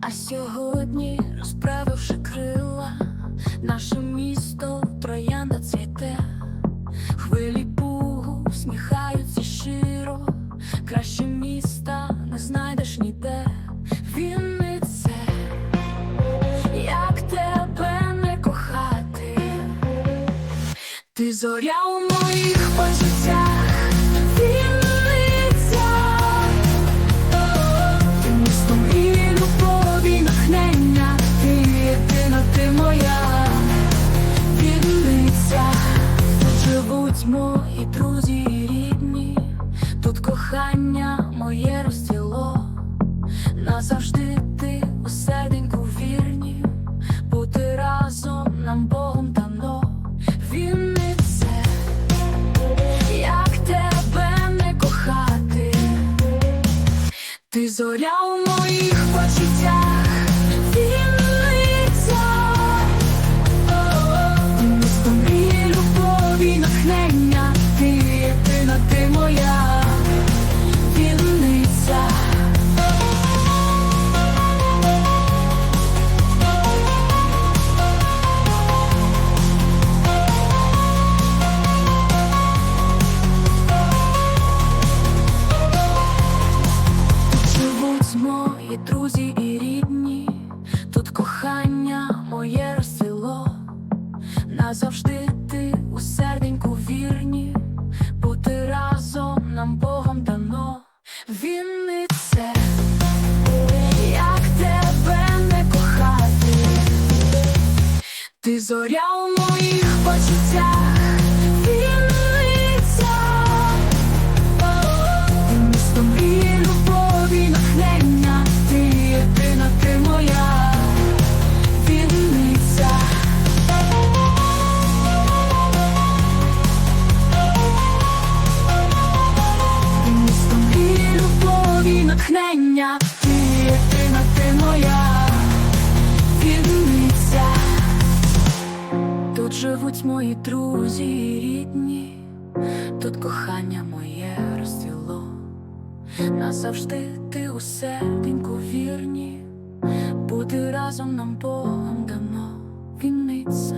А сьогодні, розправивши крила, наше місто троянда цвіте, хвилі пугу всміхаються щиро, краще міста не знайдеш ніде. Віннице, як тебе не кохати, ти зоря у моїх почуттях, мої друзі і рідні, тут кохання моє розцвіло, назавжди ти у серденьку вірні, бути разом нам Богом дано. Віннице, як тебе не кохати. Ти зоря у моїх почуттях, назавжди ти у серденьку вірні, бути разом нам Богом дано. Віннице, як тебе не кохати, ти зоря у моїх почуттях, натхнення, ти єдина, ти моя Вінниця. Тут живуть мої друзі і рідні, тут кохання моє розцвіло. Назавжди ти у серденьку вірні, бути разом нам Богом дано. Вінниця,